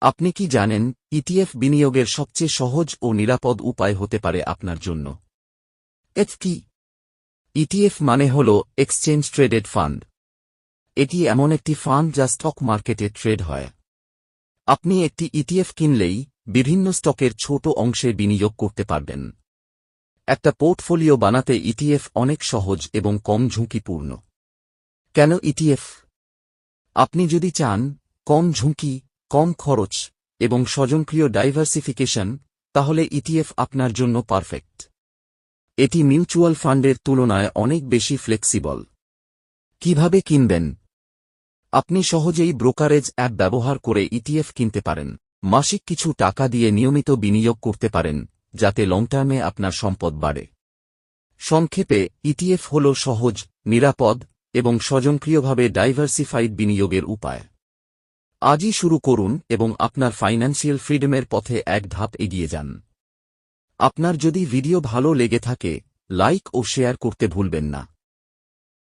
আপনি কি জানেন ইটিএফ বিনিয়োগের সবচেয়ে সহজ ও নিরাপদ উপায় হতে পারে আপনার জন্য? এফ কি ইটিএফ মানে হল এক্সচেঞ্জ ট্রেডেড ফান্ড এটি এমন একটি ফান্ড যা স্টক মার্কেটে ট্রেড হয়। আপনি একটি ইটিএফ কিনলেই বিভিন্ন স্টকের ছোট অংশে বিনিয়োগ করতে পারবেন। একটা পোর্টফোলিও বানাতে ইটিএফ অনেক সহজ এবং কম ঝুঁকিপূর্ণ। কেন ইটিএফ আপনি যদি চান, কম ঝুঁকি কম খরচ এবং স্বজনক্রিয় ডাইভার্সিফিকেশন, তাহলে ইটিএফ আপনার জন্য পারফেক্ট। এটি মিউচুয়াল ফান্ডের তুলনায় অনেক বেশি ফ্লেক্সিবল। কীভাবে কিনবেন? আপনি সহজেই ব্রোকারেজ অ্যাপ ব্যবহার করে ইটিএফ কিনতে পারেন। মাসিক কিছু টাকা দিয়ে নিয়মিত বিনিয়োগ করতে পারেন, যাতে লং টার্মে আপনার সম্পদ বাড়ে। সংক্ষেপে, ইটিএফ হল সহজ, নিরাপদ এবং স্বজনক্রিয়ভাবে ডাইভার্সিফাইড বিনিয়োগের উপায়। আজই শুরু করুন এবং আপনার ফাইন্যান্সিয়াল ফ্রিডমের পথে এক ধাপ এগিয়ে যান। আপনার যদি ভিডিও ভালো লেগে থাকে লাইক ও শেয়ার করতে ভুলবেন না।